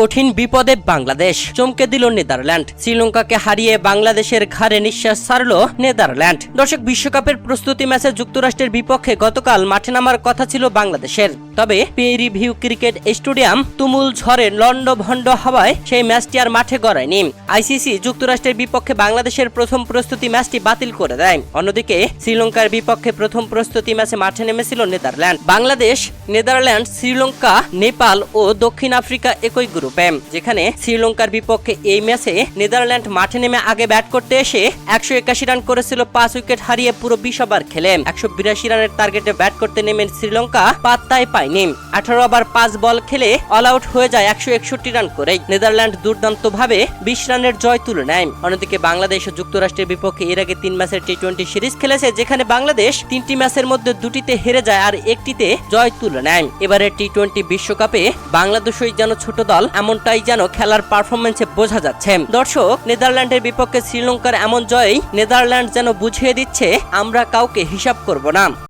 কঠিন বিপদে বাংলাদেশ। চমকে দিল নেদারল্যান্ড। শ্রীলঙ্কাকে হারিয়ে বাংলাদেশের ঘাড়ে নিঃশ্বাস ছাড়ল নেদারল্যান্ড। দর্শক, বিশ্বকাপের প্রস্তুতি ম্যাচে যুক্তরাষ্ট্রের বিপক্ষে গতকাল মাঠে নামার কথা ছিল বাংলাদেশের। তবে পেরি ভিউ ক্রিকেট স্টেডিয়াম তুমুল ঝড়ে লন্ড ভন্ড হওয়ায় সেই ম্যাচটি আর মাঠে গড়ায়নি। আইসিসি যুক্তরাষ্ট্রের বিপক্ষে বাংলাদেশের প্রথম প্রস্তুতি ম্যাচটি বাতিল করে দেয়। অন্যদিকে, শ্রীলঙ্কার বিপক্ষে প্রথম প্রস্তুতি ম্যাচে মাঠে নেমেছিল নেদারল্যান্ড। বাংলাদেশ, নেদারল্যান্ড, শ্রীলঙ্কা, নেপাল ও দক্ষিণ আফ্রিকা একই গ্রুপে। যেখানে শ্রীলঙ্কার বিপক্ষে এই ম্যাচে নেদারল্যান্ড মাঠে নেমে আগে ব্যাট করতে এসে একশো একাশি রান করেছিল, পাঁচ উইকেট হারিয়ে পুরো বিশ ওভার খেলে। একশো বিরাশি রানের টার্গেটে ব্যাট করতে নেমে শ্রীলঙ্কা, পাত্তায় পায়নি আঠারো ওভার পাঁচ বল খেলে অল আউট হয়ে যায় একশো একষট্টি রান করে নেদারল্যান্ড দুর্দান্ত ভাবে বিশ রানের জয় তুলে নেয়। অন্যদিকে বাংলাদেশ ও যুক্তরাষ্ট্রের বিপক্ষে এর আগে তিন ম্যাচের টি টোয়েন্টি সিরিজ খেলেছে, যেখানে বাংলাদেশ তিনটি ম্যাচের মধ্যে দুটিতে হেরে যায় আর একটিতে জয় তুলে নেয়। এবারে টি টোয়েন্টি বিশ্বকাপে বাংলাদেশই যেন ছোট দল এমনটাই যেন খেলার পারফরমেন্সে বোঝা যাচ্ছে। দর্শক, নেদারল্যান্ডের বিপক্ষে শ্রীলঙ্কার এমন জয়ই নেদারল্যান্ড যেন বুঝিয়ে দিচ্ছে, আমরা কাউকে হিসাব করব না।